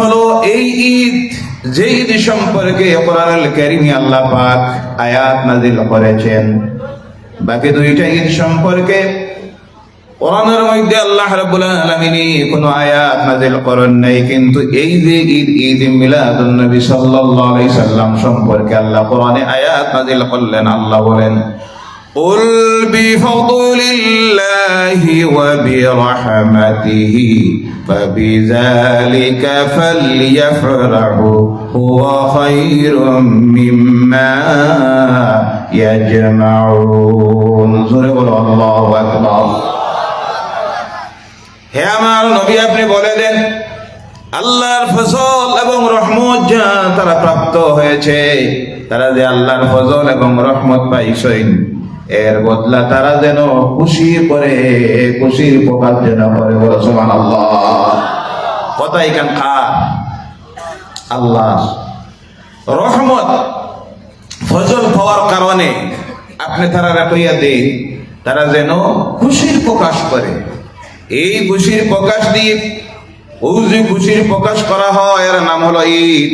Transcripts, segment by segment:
হলো এই ঈদ যে ঈদ সম্পর্কে কোরআনুল কারীমে আল্লাহ পাক আয়াত নাযিল করেছেন। বাকি দুইটা ঈদ সম্পর্কে কোরআনের মধ্যে আল্লাহ রাব্বুল আলামিন কোনো আয়াত নাযিল করেন নাই, কিন্তু এই যে ঈদ ঈদ মিলাদুন নবী সাল্লাল্লাহু আলাইহি সাল্লাম সম্পর্কে আল্লাহ কোরআনে আয়াত নাযিল করলেন, আল্লাহ বলেন قل بفضل الله وبرحمته فبذلك فليفرحوا هو خير مما يجمعون سورة الله أكبر হে আমার নবী আপনি বলে দেন আল্লাহর ফজল এবং রহমত যা তারা প্রাপ্ত হয়েছে তারা যে আল্লাহর ফজল এবং রহমত পাইছেন এর বদলা তারা যেন খুশি করে, খুশির প্রকাশ যেন করে বলো আল্লাহ কথা এখান আল্লাহ রহমত ফজল পাওয়ার কারণে আপনি তারা কইয়া দেন, তারা যেন খুশির প্রকাশ করে। এই খুশির প্রকাশ দিয়ে ও যে খুশির প্রকাশ করা হয়, এর নাম হলো ঈদ।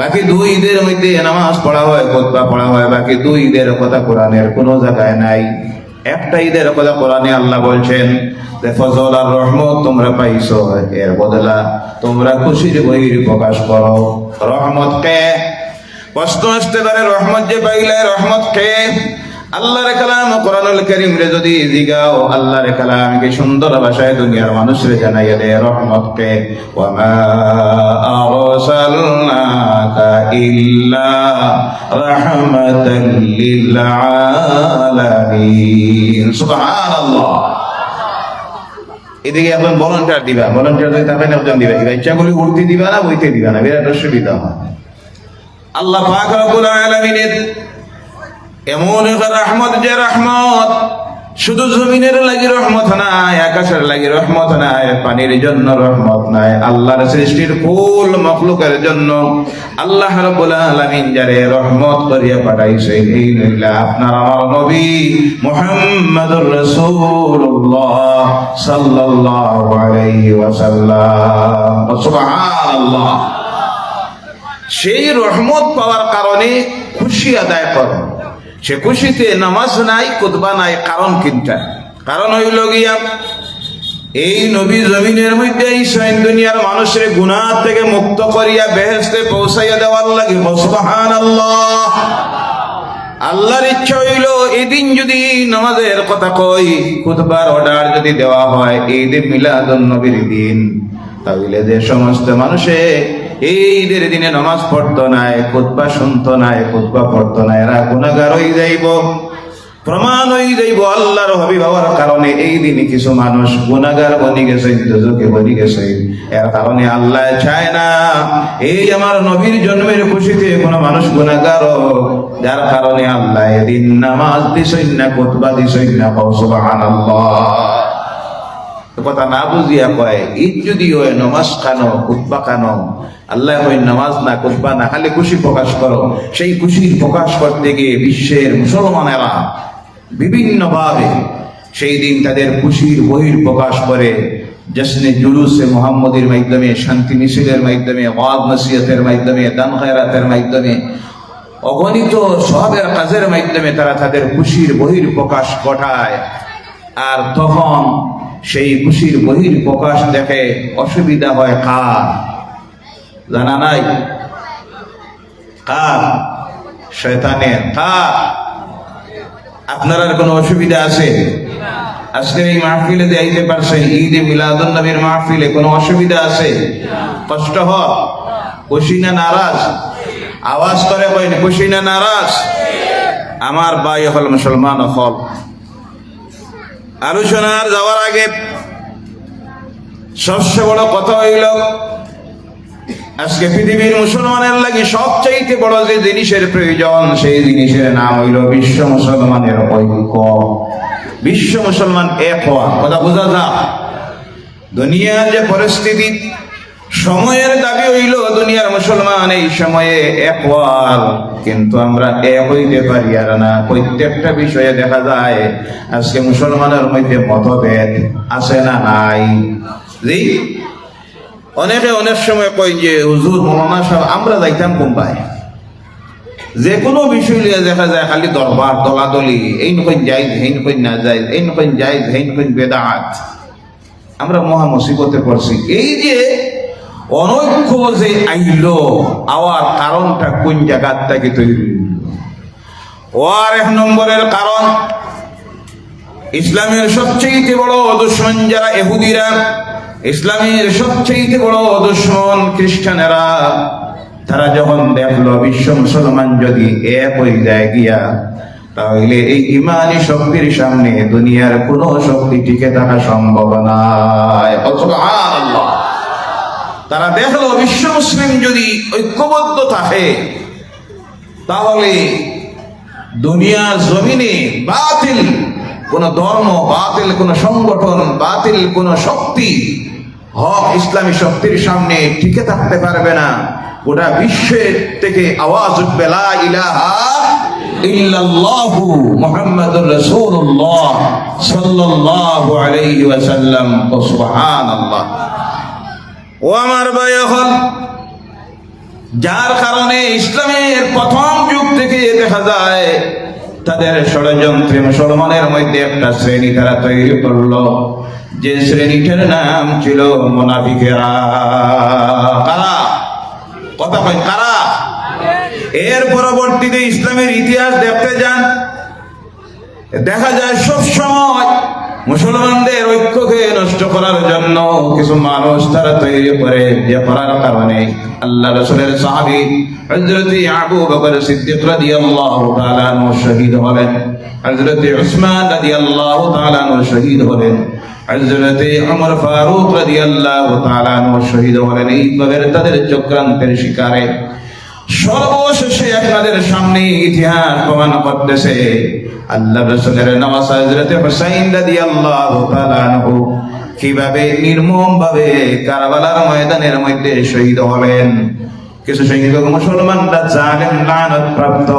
বাকি দুই ঈদের মধ্যে নামাজ পড়া হয় খোদবা পড়া হয়, বাকি দুই ঈদের কথা কোরআনের কোনো জায়গায় নাই। একটা ঈদের কথা কোরআনে আল্লাহ বলছেন ফজল আর রহমত তোমরা পাইছো, এর বদলা তোমরা খুশির বহির প্রকাশ করো। রহমত কে? কষ্ট আসতে পারে, রহমত যে পাইলে রহমত কে? আল্লাহর কালাম কোরআনুল কারীম রে যদি জিগাও, আল্লাহর কালাম কে সুন্দর ভাষায় দুনিয়ার মানুষরে জানাইয়া দে রহমত কে ওয়া মা আরসালনাকা ইল্লা রাহমাতাল লিল আলামিন সুবহানাল্লাহ। এদিকে এখন ভলান্টিয়ার দিবা, ভলান্টিয়ার যদি তাকে একজন দিবা, এবার ইচ্ছাগুলি উঠতে দিবা না, বইতে দিবা না, বিরাট অসুবিধা হয়। আল্লাহ পাক রব্বুল আলামিনের এমন এক রহমত, যে রহমত শুধু জমিনের লাগি রহমত নাই, আকাশের লাগি রহমত নাই, পানির জন্য রহমত নাই, আল্লাহর সৃষ্টির কুল মখলুকের জন্য। আল্লাহ রাব্বুল যারে রহমত করিয়া পাঠাইছে আপনার আমার নবী মুহাম্মদুর রাসূলুল্লাহ সেই রহমত পাওয়ার কারণে খুশি আদায় করো সে খুশিতে নামাজ নাই কুতবা নাই, কারণ কিনটা? কারণ হইল গিয়া, এই নবী জমিনের মধ্যে এই সৈন দুনিয়ার মানুষের গুনাহ থেকে মুক্ত করিয়া বেহেস্তে পৌঁছাইয়া দেওয়ার লাগে। সুবহান আল্লাহ আল্লাহর ইচ্ছা হইল এদিন যদি নামাজের কথা কই, খুতবার অর্ডার যদি দেওয়া হয় এই দিন মিলাদুন নবীর দিন। তাহলে যে সমস্ত মানুষে এই ঈদের দিনে নামাজ পড়তো নাই খুতবা শুনতো নাই খুতবা পড়তো না, এরা গুণাগার হয়ে যাইব। প্রমাণ হয়ে যাইব আল্লাহর হবি বাবার কারণে এই দিনে কিছু মানুষ গুণাগার বনি গেছে দুজকে বনি গেছে। এর কারণে আল্লাহ চায় না, এই আমার নবীর জন্মের খুশিতে কোনো মানুষ গুণাগার যার কারণে আল্লাহ এদিন নামাজ দিছই না, খুতবা দিছই না সুবহানাল্লাহ। কথা না বুঝিয়া কয়, ঈদ যদি হয়, নমাজ খানো কুতবা খানো আল্লাহ নামাজ না কুতবা না, খালি খুশি প্রকাশ করো। সেই খুশির প্রকাশ করতে গিয়ে বিশ্বের মুসলমানেরা বিভিন্ন ভাবে সেই দিন তাদের খুশির বহির প্রকাশ করে। জশ্নে জুলুসে মোহাম্মদের মাধ্যমে, শান্তি মিছিলের মাধ্যমে ওয়াজ নসিহতের মাধ্যমে, দান খায়রাতের মাধ্যমে, অগণিত সবের কাজের মাধ্যমে তারা তাদের খুশির বহির প্রকাশ ঘটায়। আর তখন সেই খুশির বহির প্রকাশ দেখে অসুবিধা হয় কার? জানা নাই। কার? শয়তানের। কার আপনার আর কোনো অসুবিধা আছে? আজকের এই মাহফিলে যে আইতে পারছেন ঈদে মিলাদুন নবীর মাহফিলে কোনো অসুবিধা আছে? কষ্ট হয় খুশি না নারাজ? আওয়াজ করে কইনি খুশি না নারাজ? আমার ভাই হল মুসলমান হল। আলোচনার যাওয়ার আগে সবচেয়ে বড় কথা হইল আজকে পৃথিবীর মুসলমানের লাগি সবচাইতে বড় যে জিনিসের প্রয়োজন, সেই জিনিসের নাম হইল বিশ্ব মুসলমানের ঐক্য। বিশ্ব মুসলমান এক হওয়া। কথা বোঝা যা। দুনিয়ার যে পরিস্থিতি, সময়ের দাবি হইল দুনিয়ার মুসলমান এই সময়ে এক হওয়ার। কিন্তু আমরা এক হইতে পারি আর না। প্রত্যেকটা বিষয়ে দেখা যায়, আজকে মুসলমানের মধ্যে মতভেদ আছে না নাই? জি? অনেকে অনেক সময় কয় যে, হুজুর, মৌলানা সাহেব, আমরা যাইতাম কোম্পায় যে কোনো বিষয় লিয়ে দেখা যায় খালি দরবার, দলাদলি, এই নকই যাই এই নকই না যাই, এই নকই যাই এই নকই বেদাত। আমরা মহা মুসিবতে পড়ছি। এই যে অনৈক্য যে আইল, আওয়ার কারণটা কোন জায়গার থেকে তৈরি? ওয়ার এক নম্বরের কারণ, ইসলামের সবচেয়ে বড় দুশ্মন যারা এহুদিরা ইসলামের সবচেয়ে বড় দুশ্মন খ্রিস্টানেরা, তারা যখন দেখল বিশ্ব মুসলমান যদি এক হয়ে যায় গিয়া, তাহলে এই ইমানি শক্তির সামনে দুনিয়ার কোনো শক্তি টিকে থাকা সম্ভব নয়। তারা দেখল বিশ্ব মুসলিম যদি ঐক্যবদ্ধ থাকে, তাহলে দুনিয়ার জমিনে বাতিল, কোন ধর্ম বাতিল, কোন সংগঠন বাতিল, কোন শক্তি হক ইসলামী শক্তির সামনে টিকে থাকতে পারবে না। গোটা বিশ্বের থেকে আওয়াজ উঠবে ও আমার যার কারণে ইসলামের প্রথম যুগ থেকে দেখা যায় তাদের ষড়যন্ত্রে মুসলমানের মধ্যে একটা শ্রেণি তারা তৈরি করল। যে শ্রেণীটার নাম ছিল মোনাফিকেরা। কারা? কথা কয়, কারা? এর পরবর্তীতে ইসলামের ইতিহাস দেখতে যান। দেখা যায় সব সময় মুসলমানদের ঐক্যকে নষ্ট করার জন্য কিছু মানুষ তারা তৈরি করে যে করার কারণে আল্লাহ রসুলের সাহাবি আবু বকর সিদ্দিক শহীদ হলেন হযরত উসমান রাদিয়াল্লাহু শহীদ হলেন হযরত ওমর ফারুক রাদিয়াল্লাহু তাআলা আনহু শহীদ হলেন এইভাবে তাদের চক্রান্তের শিকারে। সর্বশেষে আপনাদের সামনে ইতিহাস প্রমাণ করতেছে আল্লাহ রসুলের নওয়াজ হযরত হুসাইন রাদিয়াল্লাহু তাআলা আনহু কীভাবে নির্মম ভাবে কারবালার ময়দানের মধ্যে শহীদ হলেন। কিছু সংখ্যক মুসলমানরা জালেম লানত প্রাপ্ত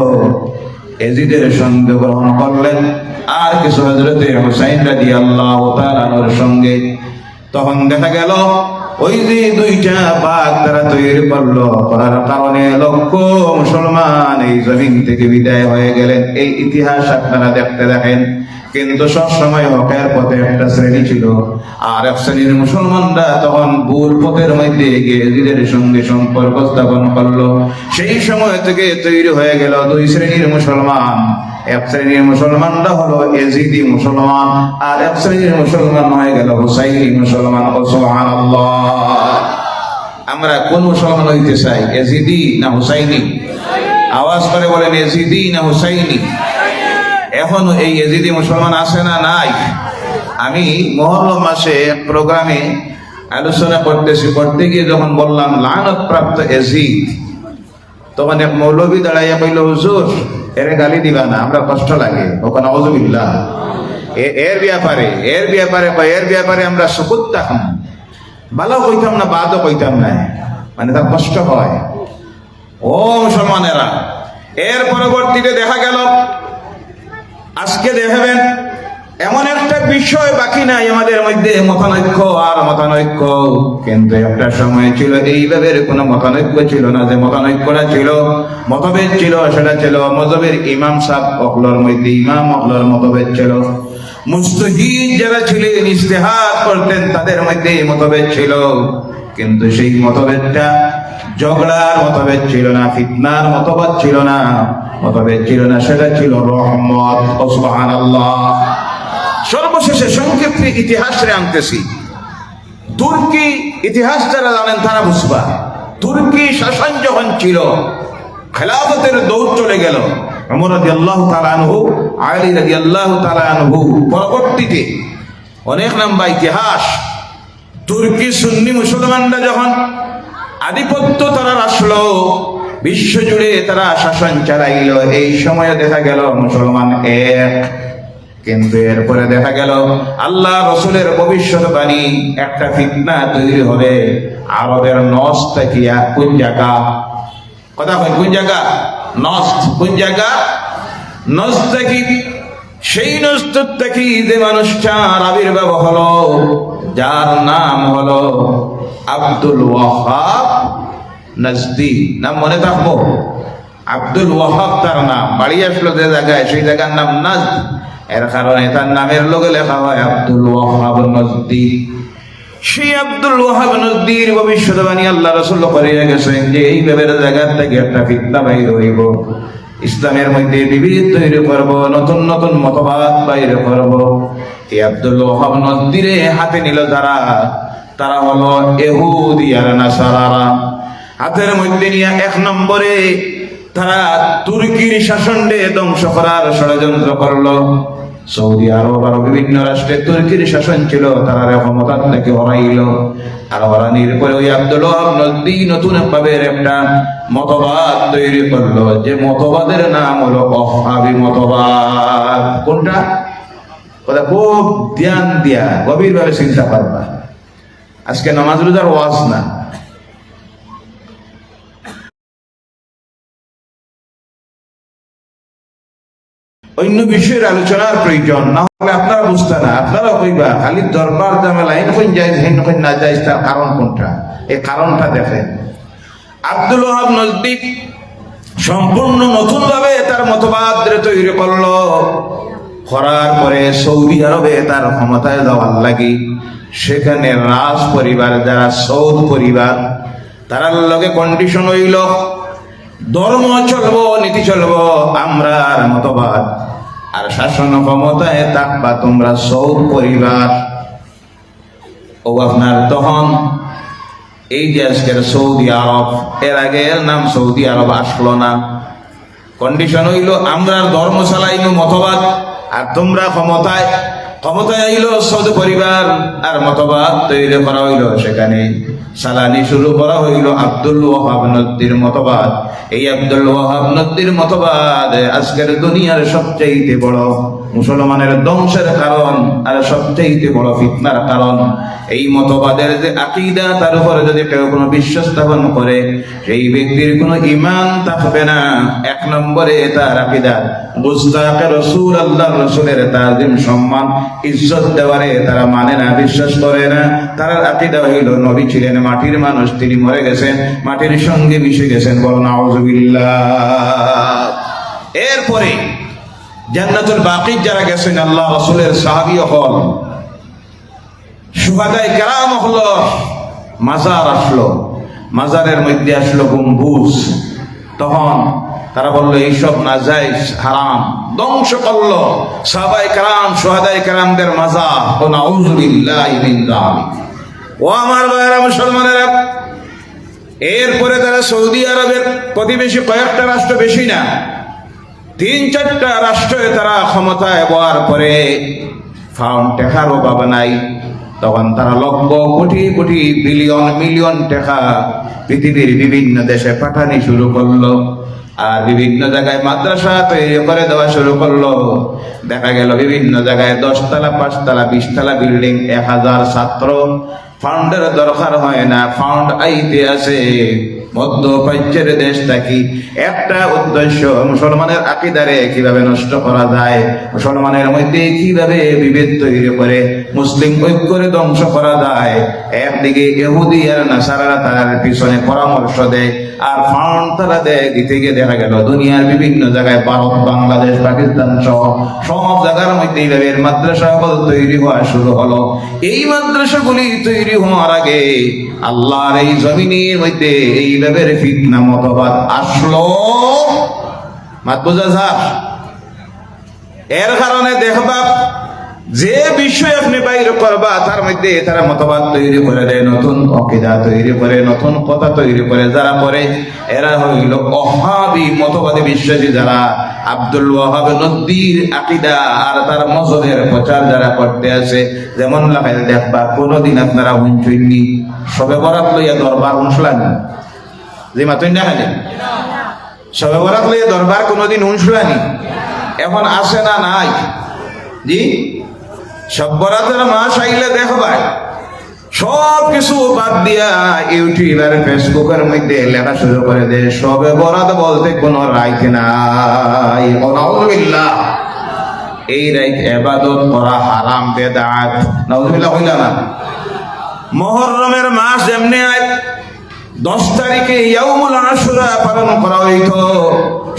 এজিদের সঙ্গে গ্রহণ করলেন। আর কিছু হযরত হুসাইন রাদিয়াল্লাহু তাআলা আনহুর সঙ্গে তখন দেখা গেল ওই যে দুইটা বাঘ তারা তৈরি করল, করার কারণে লক্ষ মুসলমান এই জমিন থেকে বিদায় হয়ে গেলেন। এই ইতিহাস আপনারা দেখতে দেখেন। কিন্তু সবসময় হকের পথে একটা শ্রেণি ছিল। আর এক শ্রেণির মুসলমানরা তখন ভুল পথের মধ্যে গিয়ে এজিদের সঙ্গে সম্পর্ক স্থাপন করল। সেই সময় থেকে তৈরি হয়ে গেল দুই শ্রেণির মুসলমান। এক শ্রেণির মুসলমানরা হলো এজিদি মুসলমান, আর এক শ্রেণির মুসলমান হয়ে গেল হুসাইনি মুসলমান। ও আমরা কোন মুসলমান হইতে চাই এজিদি না হুসাইনি? আওয়াজ করে বলেন এজিদি না হুসাইনি? এখন এই এজিদি মুসলমান আছে না নাই? আমি মহরম মাসে প্রোগ্রামে আলোচনা করতেছি করতে গিয়ে যখন বললাম, লানত প্রাপ্ত এজিদ তখন এক মৌলবী দাঁড়াইয়া কইল হুজুর এরে গালি দিবা না, আমরা কষ্ট লাগে। ওখানে অজুবিল্লা এর ব্যাপারে এর ব্যাপারে বা এর ব্যাপারে আমরা শকুত থাকলাম ভালো কইতাম না, বাদও কইতাম না। মানে তার কষ্ট হয়। ও মুসলমানেরা, এর পরবর্তীতে দেখা গেল, আজকে দেখাবেন এমন একটা বিষয় বাকি নাই আমাদের মধ্যে, মতানৈক্য আর মতানৈক্য। কিন্তু একটা সময় ছিল, এইভাবে কোনো মতানৈক্য ছিল না যে মতানৈক্যটা ছিল, মতভেদ ছিল, সেটা ছিল মজবের ইমাম সাহ অকলর মধ্যে, ইমাম অকলর মতভেদ ছিল। মুস্তহিদ যারা ছিলেন ইস্তেহাদ করতেন, তাদের মধ্যে মতভেদ ছিল। কিন্তু সেই মতভেদটা ঝগড়ার মতভেদ ছিল না, ফিতনার মতভেদ ছিল না। মতভেদ ছিল না, সেটা ছিল রহমত। ও সুবহানাল্লাহ। সর্বশেষে সংক্ষেপে ইতিহাসে আনতেছি। তুর্কি ইতিহাস যারা জানেন তারা বুঝবা। তুর্কি শাসন যখন ছিল, খেলাফতের দৌড় চলে গেল। অমর রাজি আল্লাহ তালানহু আলী রাজি আল্লাহ তালানহু পরবর্তীতে অনেক লম্বা ইতিহাস। তুর্কি সুন্নি মুসলমানরা যখন আধিপত্য তারা আসলো বিশ্ব জুড়ে তারা শাসন চালাইল। এই সময়ে দেখা গেল মুসলমান এক। কিন্তু এরপরে দেখা গেল, আল্লাহ রসুলের ভবিষ্যৎবাণী একটা ফিতনা তৈরি হবে আরবের নস থাকিয়া কোন জায়গা কথা কই কোন জায়গা নস্ত কোন জায়গা নস্ত থেকে, সেই নস্তুর থেকে যে মানুষটার আবির্ভাব হলো, যার নাম হলো আব্দুল ওয়াহাব নজদি। নাম মনে থাকব? আব্দুল ওয়াহাব তার নাম। বাড়ি আসলো যে জায়গায়, সেই জায়গার নাম নাজদ। এর কারণে তার নামের লগে লেখা হয় আব্দুল ওয়াহাব নজদি সেই আব্দুল ওয়াহাব নজদির ভবিষ্যৎবাণী আল্লাহ রসুল করিয়া গেছেন যে এই ব্যাপারে জায়গা থেকে একটা ফিতনা বাইর হইব। ইসলামের মধ্যে বিবিধ তৈরি করব, নতুন নতুন মতবাদ বাইর করব। এই আব্দুল ওয়াহাব নজদিরে হাতে নিল যারা, তারা হলো এহুদি আর নাসারারা। হাতের মধ্যে নিয়ে এক নম্বরে তারা তুর্কির শাসনকে ধ্বংস করার ষড়যন্ত্র করল। সৌদি আরব আরও বিভিন্ন রাষ্ট্রে তুর্কির শাসন ছিল, তারা ক্ষমতা থেকে হরাইল আর হরানির পরে ওই আব্দুল নদী নতুন ভাবে একটা মতবাদ তৈরি করল, যে মতবাদের নাম হলো অহাবি মতবাদ। কোনটা? কথা খুব ধ্যান দিয়া গভীর ভাবে চিন্তা করবা। আজকে নামাজ রোজার ওয়াজ না। অন্য বিষয়ের আলোচনার প্রয়োজন, না হলে আপনারা বুঝতে না। আপনারা কইবা, খালি দরবার দামে লাইন কোন যায় হেন না যায় তার কারণ কোনটা? এই কারণটা দেখেন। আব্দুল ওহাব নজদিক সম্পূর্ণ নতুন ভাবে তার মতবাদ তৈরি করল। করার পরে সৌদি আরবে তার ক্ষমতায় যাওয়ার লাগে। সেখানে রাজ পরিবার, যারা সৌদ পরিবার, তারার লগে কন্ডিশন হইল, ধর্ম চলবো, নীতি চলবো, আমরা আর মতবাদ আর শাসন ক্ষমতায় থাকবা তোমরা সৌদ পরিবার ও আপনার তখন এই যে আজকের সৌদি আরব, এর আগে এর নাম সৌদি আরব আসলো না। কন্ডিশন হইল আমরা ধর্ম চালাইনু মতবাদ, আর তোমরা ক্ষমতায় ক্ষমতায় আইল সদ পরিবার, আর মতবাদ তৈরি করা হইল সেখানে। সালানি শুরু করা হইল আব্দুল ওয়াহাব নদ্দির মতবাদ। এই আব্দুল ওয়াহাব নদ্দির মতবাদ আজকের দুনিয়ার সবচেয়ে বড়। মুসলমানের ধ্বংসের কারণ, আর সবচেয়ে বড় ফিতনার কারণ, এই মতবাদের যে আকিদা, তার উপরে যদি কেউ কোনো বিশ্বাস স্থাপন করে, সেই ব্যক্তির কোনো ইমান থাকবে না। এক নম্বরে তার আকিদা বুঝতাকে রসুল আল্লাহ রসুলের তাজিম সম্মান, ইজ্জত দেওয়ারে তারা মানে না, বিশ্বাস করে না। তার আকিদা হইল, নবী ছিলেন মাটির মানুষ, তিনি মরে গেছেন, মাটির সঙ্গে মিশে গেছেন। বল নাউজুবিল্লাহ এরপরে জান্নাতুল বাকির যারা গেছেন, আল্লাহ রসুলের সাহাবি হল সুহাদাই কেরাম হলো, মাজার আসলো। মাজারের মধ্যে আসলো গম্বুজ। তখন তারা বলল, এইসব না যাই হারাম। ধ্বংস করল সাহাবাই কারাম সোহাদাই কারামদের মাজার। ও মিন ও আমার ভাইয়েরা মুসলমানেরা, এরপরে তারা সৌদি আরবের প্রতিবেশী কয়েকটা রাষ্ট্র বেশি না তিন চারটা রাষ্ট্রে তারা ক্ষমতায় হওয়ার পরে ফাউন্ড টেকার অভাব নাই। তখন তারা লক্ষ কোটি কোটি বিলিয়ন মিলিয়ন টাকা পৃথিবীর বিভিন্ন দেশে পাঠানি শুরু করল। আর বিভিন্ন জায়গায় মাদ্রাসা তৈরি করে দেওয়া শুরু করল। দেখা গেল বিভিন্ন জায়গায় দশতলা, পাঁচতলা, বিশতলা বিল্ডিং, এক হাজার ছাত্র। ফাউন্ডের দরকার হয় না, ফাউন্ড আইতে আছে মধ্যপ্রাচ্যের দেশ থাকি একটা উদ্দেশ্য, মুসলমানের আকিদারে কীভাবে নষ্ট করা যায়? মুসলমানের মধ্যে কীভাবে বিভেদ তৈরি করে মুসলিম ঐক্যরে ধ্বংস করা যায়? একদিকে ইহুদি আর নাসারারা তার পিছনে পরামর্শ দেয় আর ফাউন্ড তারা দেয় দিতে গিয়ে দেখা গেল, দুনিয়ার বিভিন্ন জায়গায় ভারত, বাংলাদেশ, পাকিস্তান সহ সব জায়গার মধ্যে এইভাবে মাদ্রাসা তৈরি হওয়া শুরু হলো। এই মাদ্রাসাগুলি তৈরি হওয়ার আগে আল্লাহর এই জমিনের মধ্যে এইভাবে ফিতনা মতবাদ আসলো। মাত বোঝা এর কারণে দেখবা যে বিষয় আপনি বাইরে করবা, তার মধ্যে তারা মতবাদ তৈরি করে দেয়, নতুন অকিদা তৈরি করে, নতুন কথা তৈরি করে। যারা করে, এরা হইল অহাবি মতবাদী বিশ্বাসী যারা। আব্দুল ওয়াহাব নদীর আকিদা আর তার মজদের প্রচার যারা করতে আছে যেমন লাগাই দেখবা কোনোদিন আপনারা হুঁচুইনি সবে বরাত লইয়া দরবার হুঁসলান যে মাতুই না খালি সবে বরাত লইয়া দরবার কোনোদিন হুঁসলানি এখন আসে না নাই? জি? সব বরাতের মাস আইলে দেখবাই সব কিছু বাদ দিয়া ইউটিউব আর ফেসবুকের মধ্যে লেখা শুরু করে দে সবে বরাত বলতে কোনো রাইট নাই। নাউজুবিল্লাহ এই রাইট এবাদত করা হারাম, বেদাত। নাউজুবিল্লাহ হইলা না। মহরমের মাস এমনি আয় দশ তারিখে ইয়াউমুল আশুরা পালন করা হইত।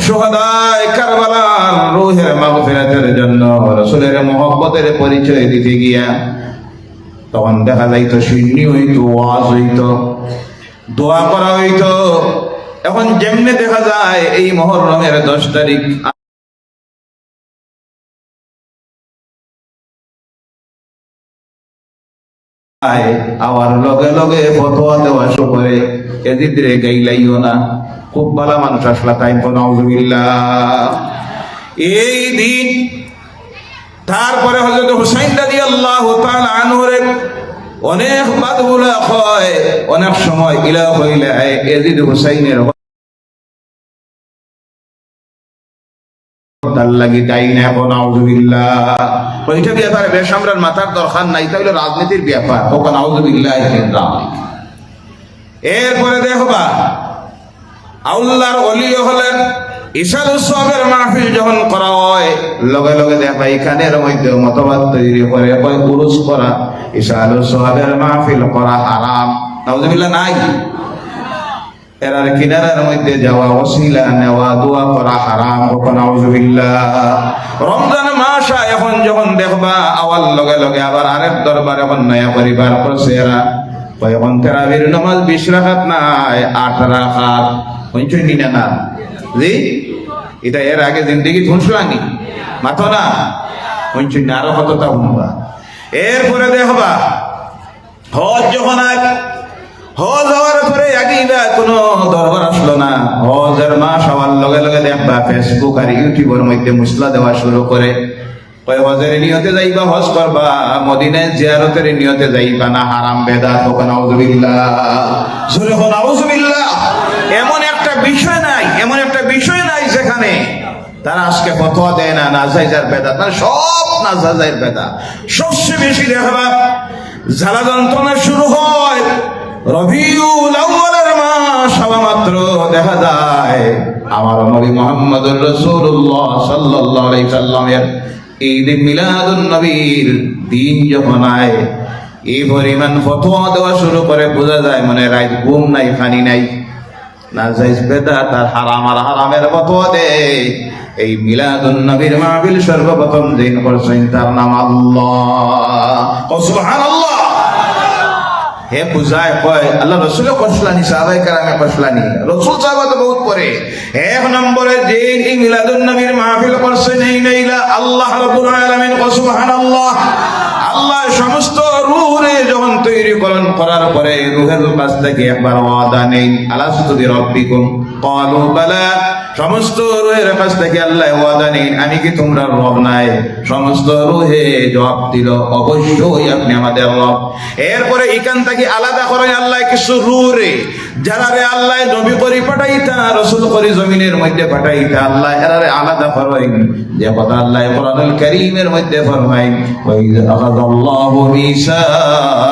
সুহাদায় কারবালার রুহের মাগফিরাতের জন্য রাসূলের মহব্বতের পরিচয় দিতে গিয়া তখন দেখা যাইতো সিন্নি হইতো, ওয়াজ হইতো, দোয়া করা হইতো। এখন যেমনে দেখা যায় এই মহরমের দশ তারিখ আবার লগে লগে ফতোয়া দেওয়া শুরু করে। না। খুব ভালো মানুষ আসলা তাই নাউজুবিল্লাহ। এই দিন, তারপরে হযরত হুসাইন তাআলা আনহুরে অনেক হয়, অনেক সময় ইলা হইলে হুসাইনের তার লাগি ওইটা মাথার দরকার নাই, তাহলে রাজনীতির ব্যাপার। ওখানে আউজুবিল্লাহ এরপরে দেখবা আউল্লাহর অলিও হলেন ঈশাল উৎসবের মাহফিল যখন করা হয়, লগে লগে দেখা এখানের মধ্যে মতবাদ তৈরি করে, কয় পুরুষ করা ঈশাল উৎসবের মাহফিল করা হারাম। নাউজুবিল্লাহ নাই। এরার কিনারার মধ্যে যাওয়া ওসিলা, নেওয়া, দোয়া করা হারাম কখন আউজুবিল্লাহ রমজান মাস এখন যখন দেখবা, আওয়াল লগে লগে আবার আরেক দরবার এখন নয়া পরিবার করছে এরা। এখন তেরাবির নামাজ বিশ রাখাত নাই, আট রাখাত হইছই নি না? জি? এটা এর আগে জিন্দগি ধুনসলানি মাথো না? হইছই না? আরও কতটা হুমবা এরপরে দেখবা, হজ যখন আয় হজ হওয়ার পরে আগেইবা কোনো দরবার আসলো না। হজের মাস হওয়ার লগে লগে দেখবা ফেসবুক আর ইউটিউবের মধ্যে মুসলা দেওয়া শুরু করে। হজের নিয়তে যাইবা, হজ করবা, মদিনায় জিয়ারতের নিয়তে যাইবা না, হারাম বেদা এমন একটা বিষয় নাই, এমন একটা বিষয় নাই যেখানে তারা আজকে দেয় না নাজাইজার বেদা তারা সব নাজাইজার বেদা সবচেয়ে বেশি দেখবা জ্বালা যন্ত্রণা শুরু হয়, রবিউল আউয়ালের মাস মাত্র দেখা যায়, আমার নবী মুহাম্মদুর রাসূলুল্লাহ সাল্লাল্লাহু আলাইহি সাল্লামের ঈদ মিলাদুন দিন যখন আয়, এই পরিমাণ ফতোয়া দেওয়া শুরু করে, বোঝা যায় মানে রাত ঘুম নাই, খানি নাই। না তার আর দে। এই সর্বপ্রথম দিন করছেন তার নাম আল্লাহ। হে বুঝায়, কয়, আল্লাহ রসুলে কসলানি সাহাবাই কারামে কসলানি রসুল সাহাবা তো বহুত পরে। এক নম্বরে দিন, এই মিলাদুন নবীর মাহফিল করছে নেই নেইলা, আল্লাহ রাব্বুল আলামিন সুবহানাল্লাহ। আল্লাহ সমস্ত রুহরে যখন তৈরি তৈরিকরণ করার পরে রুহের কাছ থেকে একবার ওয়াদা নেই। আলাস্তুদি রব্বিকুম, ক্বালু বালা সমস্ত রোহের কাছ থেকে আল্লাহ ওয়াদা নেই, আমি কি তোমরা রব নাই? সমস্ত রোহে জবাব দিল, অবশ্যই আপনি আমাদের রব। এরপরে এখান থেকে আলাদা করে আল্লাহ কিছু রুরে যারা রে আল্লাহ নবী করি পাঠাইতা, রসুল করি জমিনের মধ্যে পাঠাইতা, আল্লাহ এরারে আলাদা ফরমাইন। যে কথা আল্লাহ কোরআনুল কারীমের মধ্যে ফরমাইন ওই আল্লাহু মিসাকান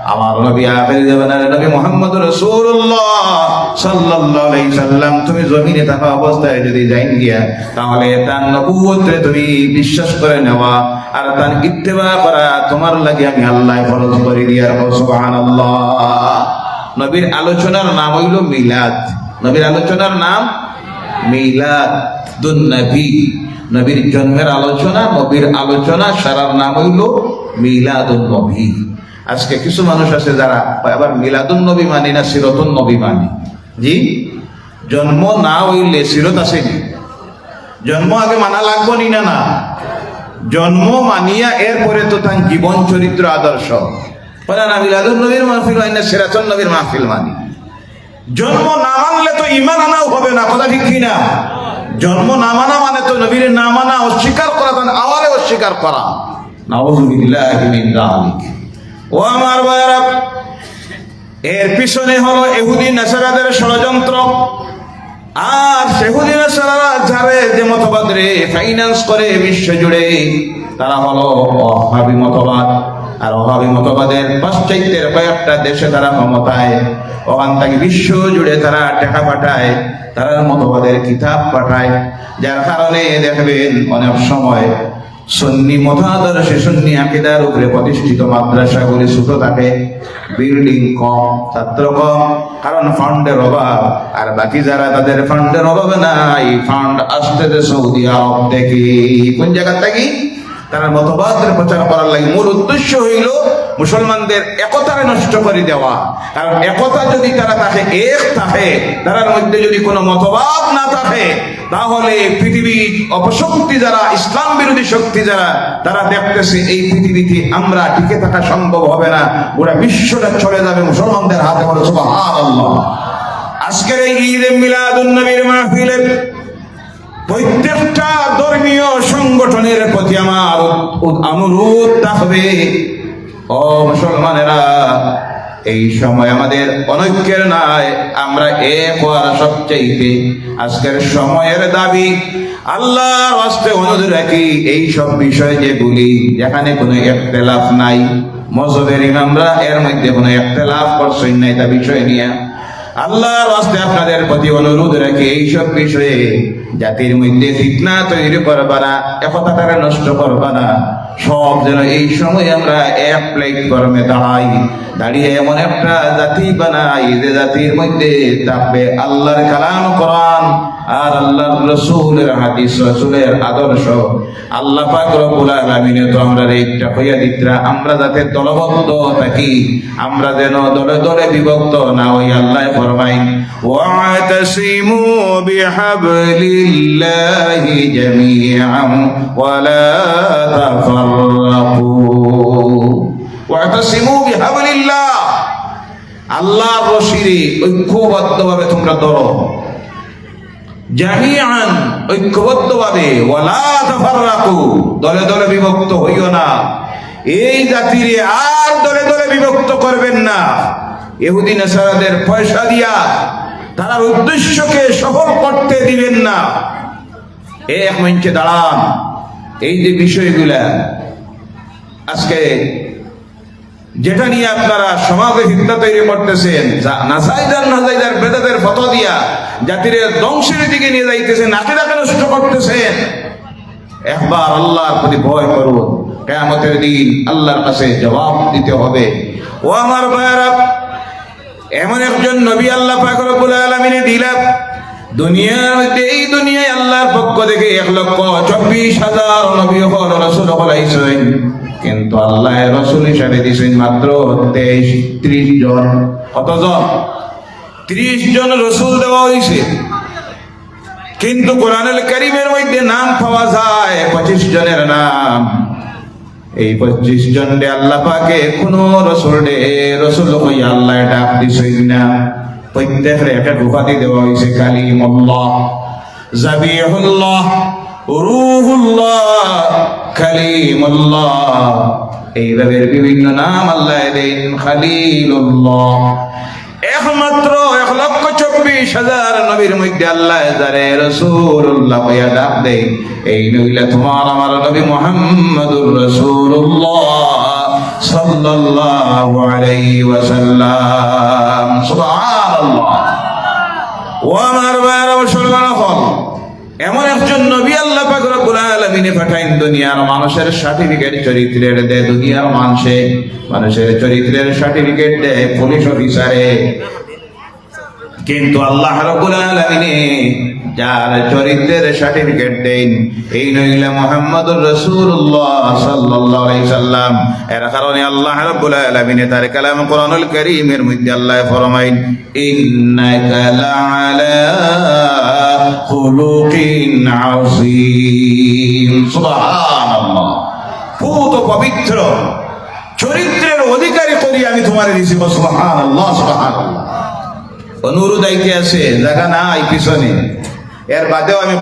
আমার নবী আখেরি জামানার নবী মুহাম্মদ রাসূলুল্লাহ সাল্লাল্লাহু আলাইহি সাল্লাম, তুমি জমিনে থাকা অবস্থায় যদি যাইন গিয়া তাহলে তার নবুয়তে তুমি বিশ্বাস করে নেওয়া আর তার ইত্তেবা করা তোমার লাগে আমি আল্লাহ ফরজ করে দিয়ার সুবহানাল্লাহ। নবীর আলোচনার নাম হইল মিলাদ। নবীর আলোচনার নাম মিলাদ নবী। নবীর জন্মের আলোচনা, নবীর আলোচনা সারার নাম হইল মিলাদুন নবী। আজকে কিছু মানুষ আছে যারা আবার মিলাদুন নবী মানি না সিরতুন নবী মানি। জি? জন্ম না হইলে সিরত আসেনি। জন্ম আগে মানা লাগবো নি না না? জন্ম মানিয়া এরপরে তো তার জীবন চরিত্র আদর্শ। বলে না মিলাদুন নবীর মাহফিল হয় না সিরাতুন নবীর মাহফিল মানি। জন্ম না মানলে তো ইমান আনাও হবে না, কথা ঠিক কি না? জন্ম না মানা মানে তো নবীর না মানা অস্বীকার করা, তার আওয়ারে অস্বীকার করা। নাউজুবিল্লাহি মিন যালিক ও আমার ভাইরা এর পিছনে হলো এহুদি নেসারাদের ষড়যন্ত্র। আর সেহুদি নেশারা যারে যে মতবাদ রে ফাইন্যান্স করে বিশ্ব জুড়ে তারা হলো অভাবী মতবাদ। আর অভাবী মতবাদের পাশ্চাত্যের কয়েকটা দেশে তারা ক্ষমতায় ওখান থেকে বিশ্ব জুড়ে তারা টাকা পাঠায়, তারা মতবাদের কিতাব পাঠায়। যার কারণে দেখবেন অনেক সময় সন্নি মতাদর্শে সন্নি আকিদার উপরে প্রতিষ্ঠিত মাদ্রাসাগুলি ছোট থাকে। বিল্ডিং কম, ছাত্র কম, কারণ ফান্ডের অভাব। আর বাকি যারা তাদের ফান্ডের অভাবে নাই ফান্ড আসতে সৌদি আরব থেকে কোন জায়গা থেকে? তারা মতবাদের প্রচার করার লাগে মূল উদ্দেশ্য হইল মুসলমানদের একতারে নষ্ট করে দেওয়া। কারণ একতা যদি তারা থাকে এক থাকে তার মধ্যে যদি কোনো মতবাদ না থাকে, তাহলে পৃথিবীর অপশক্তি যারা, ইসলাম বিরোধী শক্তি যারা, তারা দেখতেছে এই পৃথিবীতে আমরা টিকে থাকা সম্ভব হবে না। গোটা বিশ্বটা চলে যাবে মুসলমানদের হাতে বলে আজকের এই ঈদ মিলাদুন নবীর মাহফিলের প্রত্যেকটা ধর্মীয় সংগঠনের প্রতি আমার অনুরোধ থাকবে। ও মুসলমানেরা, এই সময় আমাদের অনৈক্যের নাই আমরা এক হওয়ার সবচাইতে আজকের সময়ের দাবি। আল্লাহর হস্তে অনুরোধ রাখি এই সব বিষয় যেগুলি যেখানে কোনো একতেলাফ নাই। মজবের ইমামরা এর মধ্যে কোনো একতেলাফ করছেন নাই তা বিষয় নিয়ে। আল্লাহর হস্তে আপনাদের প্রতি অনুরোধ রাখি এইসব বিষয়ে জাতির মধ্যে ফিতনা তৈরি করবা না তারা নষ্ট করবা না। সব যেন এই সময় আমরা এক প্লেট গরমে দাঁড়াই, দাঁড়িয়ে এমন একটা জাতি বানাই যে জাতির মধ্যে থাকবে আল্লাহর কালাম কোরআন। আর আল্লাহ রসুলের হাদিস, রসুলের আদর্শ, আল্লাহ পাক রব্বুল আলামিনে তো আমরা একটা হইয়া দিত্রা, আমরা যাতে দলবদ্ধ থাকি, আমরা যেন দলে দলে বিভক্ত না হই, আল্লাহ ফরমাই ওয়াতাসিমু বিহাবলিল্লাহি জামিআন ওয়ালা তাফাররাকু। ওয়াতাসিমু বিহাবলিল্লাহ। আল্লাহর রশিরে ঐক্যবদ্ধভাবে তোমরা ধরো। জামিআন, ঐক্যবদ্ধভাবে, ওয়ালা তাফাররাকু। দলে দলে বিভক্ত হইও না। এই জাতিরে আর দলে দলে বিভক্ত করবেন না। ইহুদি নাসারাদের পয়সা দিয়া তারা উদ্দেশ্যকে সফল করতে দিবেন না। এক মঞ্চে দাঁড়ান। এই যে বিষয়গুলা, আজকে যেটা নিয়ে আপনারা সমাজে হিংসা তৈরি করতেছেন নাসাইদার নাসাইদার বেদাদের ফত দিয়া জাতির ধ্বংসের দিকে নিয়ে যাইতেছেন আকিদাকে নষ্ট করতেছেন? একবার আল্লাহর প্রতি ভয় করুন, কেয়ামতের দিন আল্লাহর কাছে জবাব দিতে হবে। ও আমার ভাইয়ারা, এমন একজন নবী আল্লাহ পাক রব্বুল আলামিনে দিলাম দুনিয়ার মধ্যে এই দুনিয়ায় আল্লাহর পক্ষ থেকে এক লক্ষ চব্বিশ হাজার নবী হল রসুল হলাইছেন কিন্তু আল্লাহ রসুল হিসাবে দিয়েছেন মাত্র তেইশ, ত্রিশ জন। কতজন? ত্রিশ জন রসুল দেওয়া হয়েছে। কিন্তু কোরআনুল করিমের মধ্যে নাম পাওয়া যায় পঁচিশ জনের নাম। এই পঁচিশ জন রে আল্লাহ পাকে কোন রসুল রে রসুল হই আল্লাহ ডাক দিছই না। প্রত্যেকের একটা উপাধি দেওয়া হয়েছে, কালিমুল্লাহ, জাবিহুল্লাহ, রুহুল্লাহ। কালিমুল্লাহ। এইভাবে বিভিন্ন নাম আল্লাহ দেন, খালিলুল্লাহ। একমাত্র এক লক্ষ চব্বিশ হাজার নবীর মধ্যে আল্লাহ যারে রসুল্লাহ হইয়া ডাক দেয়, এই নইলে তোমার আমার নবী মোহাম্মদুর রসুল্লাহ সাল্লাল্লাহু আলাইহি ওয়াসাল্লাম। সুবহানাল্লাহ। ও আমার ভাইয়েরা মুসলমান হল এমন একজন নবী আল্লাহ পাক আলামিনে পাঠাইন দুনিয়ার মানুষের সার্টিফিকেট চরিত্রের দেয় দুনিয়ার মানুষে, মানুষের চরিত্রের সার্টিফিকেট দেয় পুলিশ অফিসারে। কিন্তু আল্লাহ রবুল আলামিনে যার চরিত্রের সার্টিফিকেট দেন, এই নইলে মোহাম্মদ রাসূলুল্লাহ সাল্লাল্লাহু আলাইহি সাল্লাম। এর কারণে আল্লাহ রাব্বুল আলামিনে তার কালাম কোরআনুল কারীমের মধ্যে আল্লাহ ফরমাইন, ইন্নাকা লাআলা খুলুকিন আযীম। সুবহানাল্লাহ। পুত পবিত্র, চরিত্রের অধিকারী করি আমি তোমার দিছি সুবহানাল্লাহ সুবহানাল্লাহ। অনুরোধ আইতে আছে, জায়গা নাই পিছনে। এর বাদেও আমি